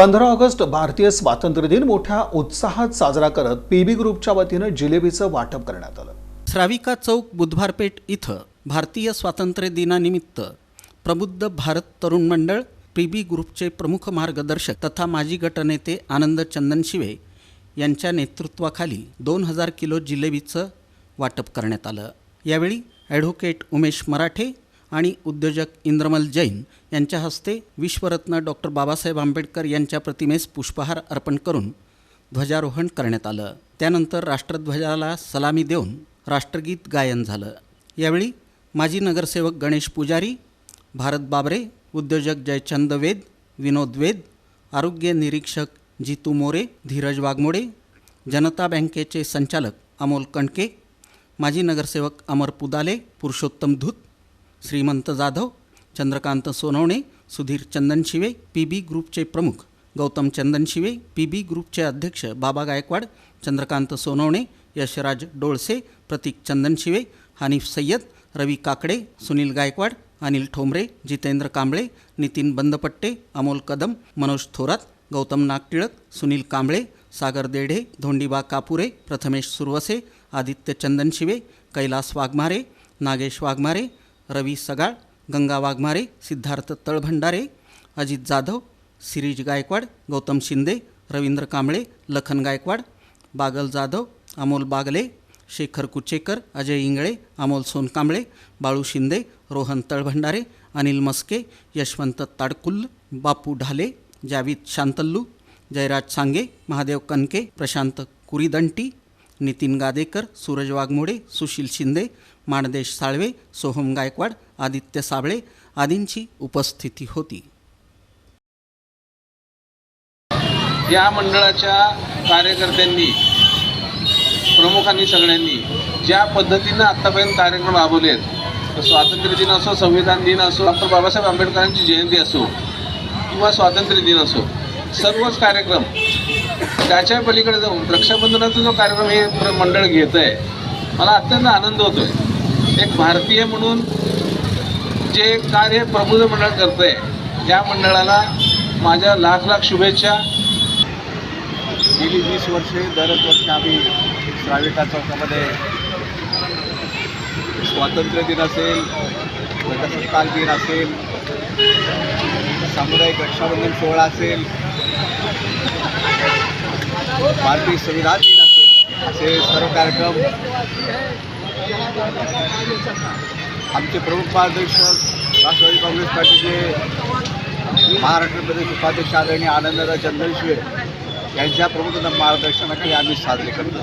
पंधरा ऑगस्ट भारतीय स्वातंत्र्य दिन मोठ्या उत्साहात साजरा करत पीबी ग्रुपच्या वतीनं जिलेबीचं वाटप करण्यात आलं. श्राविका चौक बुधवारपेठ इथं भारतीय स्वातंत्र्य दिनानिमित्त प्रबुद्ध भारत तरुण मंडळ पीबी ग्रुपचे प्रमुख मार्गदर्शक तथा माजी गटनेते आनंद चंदन शिवे यांच्या नेतृत्वाखाली दोन हजार किलो जिलेबीचं वाटप करण्यात आलं. यावेळी ॲडव्होकेट उमेश मराठे आणि उद्योजक इंद्रमल जैन यांच्या हस्ते विश्वरत्न डॉक्टर बाबासाहेब आंबेडकर यांच्या प्रतिमेस पुष्पहार अर्पण करून ध्वजारोहण करण्यात आलं. त्यानंतर राष्ट्रध्वजाला सलामी देऊन राष्ट्रगीत गायन झालं. यावेळी माजी नगरसेवक गणेश पुजारी भारत बाबरे उद्योजक जयचंद वेद विनोद वेद आरोग्य निरीक्षक जितू मोरे धीरज वाघमोडे जनता बँकेचे संचालक अमोल कणके माजी नगरसेवक अमर पुदाले पुरुषोत्तम धूत श्रीमंत जाधव चंद्रकांत सोनवणे सुधीर चंदनशिवे पी बी ग्रुपचे प्रमुख गौतम चंदनशिवे पी बी ग्रुपचे अध्यक्ष बाबा गायकवाड चंद्रकांत सोनवणे यशराज डोळसे प्रतीक चंदनशिवे हानिफ सय्यद रवी काकडे सुनील गायकवाड अनिल ठोंबरे जितेंद्र कांबळे नितीन बंदपट्टे अमोल कदम मनोज थोरात गौतम नागटिळक सुनील कांबळे सागर देढे धोंडीबा कापुरे प्रथमेश सुरवसे आदित्य चंदनशिवे कैलास वाघमारे नागेश वाघमारे रवी सगाळ गंगा वाघमारे सिद्धार्थ तळभंडारे अजित जाधव सिरीज गायकवाड गौतम शिंदे रवींद्र कांबळे लखन गायकवाड बागल जाधव अमोल बागले शेखर कुचेकर अजय इंगळे अमोल सोनकांबळे बाळू शिंदे रोहन तळभंडारे अनिल मस्के यशवंत ताडकुल्ल बापू ढाले जावीद शांतल्लू जयराज सांगे महादेव कनके प्रशांत कुरीदंटी नितीन गादेकर सूरज वाघमोडे सुशील शिंदे माणदेश साळवे सोहम गायकवाड आदित्य साबळे आदींची उपस्थिती होती. या मंडळाच्या कार्यकर्त्यांनी प्रमुखांनी सगळ्यांनी ज्या पद्धतीनं आत्तापर्यंत कार्यक्रम राबवले आहेत स्वातंत्र्य दिन असो संविधान दिन असो डॉक्टर बाबासाहेब आंबेडकरांची जयंती असो किंवा स्वातंत्र्य दिन असो सर्वच कार्यक्रम त्याच्या पलीकडे जाऊन रक्षाबंधनाचा जो कार्यक्रम हे प्र- मंडळ घेत आहे मला अत्यंत आनंद होतो आहे एक भारतीय म्हणून जे कार्य प्रबोध मंडळ करतं आहे या मंडळाला माझ्या लाख लाख शुभेच्छा. गेली वीस वर्षे दरच वर्ष आम्ही श्राविका चौकामध्ये स्वातंत्र्य दिन असेल प्रजासत्ताक दिन असेल सामुदायिक रक्षाबंधन सोहळा असेल भारतीय संविधान दिन असेल असे सर्व कार्यक्रम आमचे प्रमुख मार्गदर्शक राष्ट्रवादी काँग्रेस पार्टीचे महाराष्ट्र प्रदेश उपाध्यक्ष आदरणीय आनंदराव चंदनशिवे यांच्या प्रमुख मार्गदर्शनाखाली आम्ही साजरे करतो.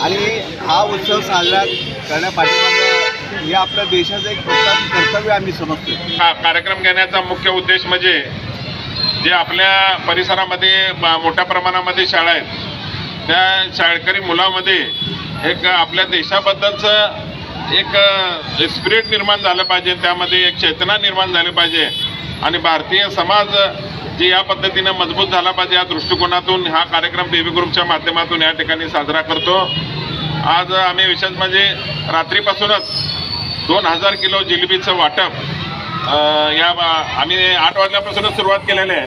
आणि हा उत्सव साजरा करण्यापाठीमागं हे आपल्या देशाचं एक प्रथम कर्तव्य आम्ही समजतो हा कार्यक्रम घेण्याचा मुख्य उद्देश म्हणजे जे आपल्या परिसरामध्ये मोठ्या प्रमाणामध्ये शाळा आहेत त्या शाळकरी मुलामध्ये एक आपल्या देशाबद्दलचं एक स्पिरिट निर्माण झालं पाहिजे. त्यामध्ये एक चेतना निर्माण झाली पाहिजे. आणि भारतीय समाज जे या पद्धतीनं मजबूत झाला पाहिजे या दृष्टिकोनातून हा कार्यक्रम बेबी ग्रुपच्या माध्यमातून या ठिकाणी साजरा करतो. आज आम्ही विशेष म्हणजे रात्रीपासूनच दोन हजार किलो जिलेबीचं वाटप या बा- आम्ही आठ वाजल्यापासूनच सुरुवात केलेली आहे.